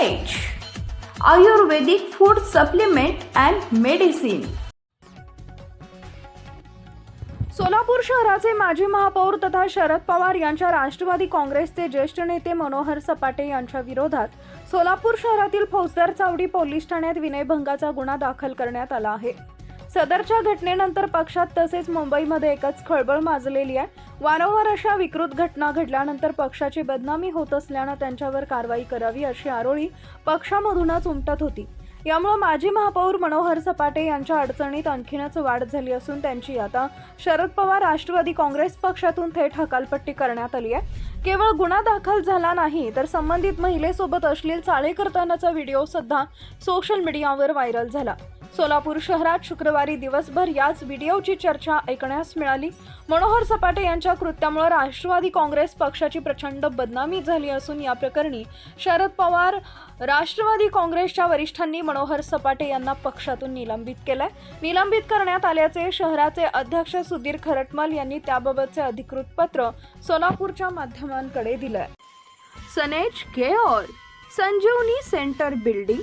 Ayurvedic food supplement and medicine Solapur शहराचे माजी महापौर तथा शरद पवार यांच्या राष्ट्रवादी काँग्रेसचे ज्येष्ठ नेते मनोहर सपाटे यांच्या विरोधात सोलापूर शहरातील फौजदार चावडी पोलीस ठाण्यात विनयभंगाचा गुन्हा दाखल करण्यात आला आहे. सदरच्या घटनेनंतर पक्षात तसेच मुंबईमध्ये एकच खळबळ माजलेली आहे. वारंवार अशा विकृत घटना घडल्यानंतर पक्षाची बदनामी होत असल्यानं त्यांच्यावर कारवाई करावी अशी आरोळी पक्षामधूनच उमटत होती. यामुळे माजी महापौर मनोहर सपाटे यांच्या अडचणीत आणखीनच वाढ झाली असून त्यांची आता शरद पवार राष्ट्रवादी काँग्रेस पक्षातून थेट हकालपट्टी करण्यात आली आहे. केवळ गुन्हा दाखल झाला नाही तर संबंधित महिलेसोबत अश्लील चाळे करतानाचा व्हिडिओ सुद्धा सोशल मीडियावर व्हायरल झाला. सोलापूर शहरात शुक्रवारी दिवसभर याच व्हिडिओची चर्चा ऐकण्यास मिळाली. मनोहर सपाटे यांच्या कृत्यामुळे राष्ट्रवादी काँग्रेस पक्षाची प्रचंड बदनामी झाली असून या प्रकरणी शरद पवार राष्ट्रवादी काँग्रेसच्या वरिष्ठांनी मनोहर सपाटे यांना पक्षातून निलंबित केलंय. निलंबित करण्यात आल्याचे शहराचे अध्यक्ष सुधीर खरटमल यांनी त्याबाबतचे अधिकृत पत्र सोलापूरच्या माध्यमांकडे दिलंय. सनेज care Sanjeevani centre building